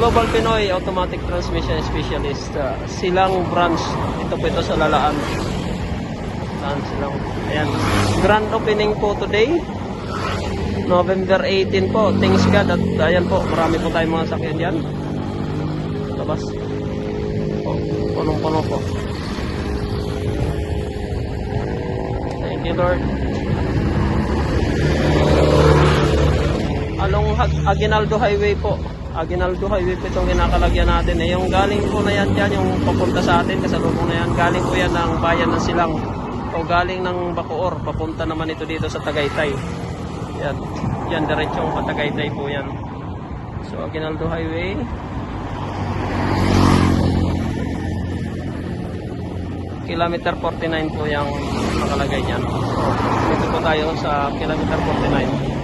Global Pinoy Automatic Transmission Specialist. ah, silang branch. Ito po ito sa Lalaan. Lalaan silang. Ayan. Grand opening po today. November 18 po. Thanks God. At ayan po, marami po tayong mga sakyan dyan. Labas. Po, punong-puno po. Thank you, Lord. Along Aguinaldo Highway po. Aguinaldo Highway po itong kinakalagyan natin. Eh, yung galing po na yan dyan, yung papunta sa atin, kasalubong na yan, galing po yan ng bayan ng Silang. O galing ng Bacoor, papunta naman ito dito sa Tagaytay. Yan, yan diretsong pa Tagaytay po yan. So, Aguinaldo Highway. Kilometer 49 po yung nakalagay dyan. So, dito po tayo sa kilometer 49.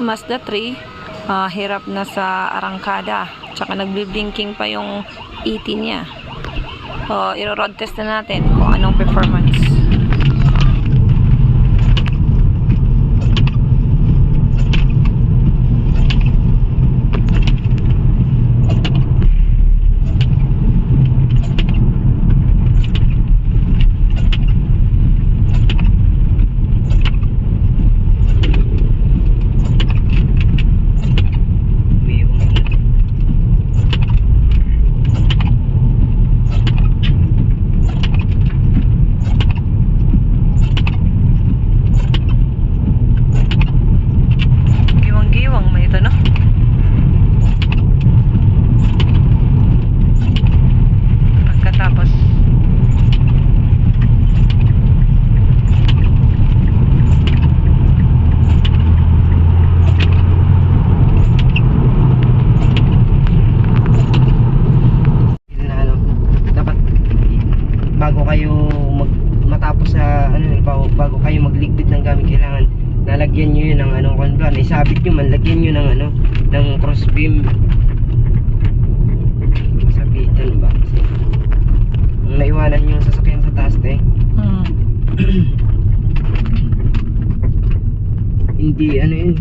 Mazda 3, ah, hirap na sa arangkada. Tsaka nagbi-blinking pa yung ET niya. So, iro-road test na natin kung anong performance. Lalagyan niyo yun ng ano kung ba isabit niyo man lagyan niyo ng ano ng cross beam. Sabitan ba? Kasi kung naiwanan yung sasakyan sa taas eh hmm, hindi ano yun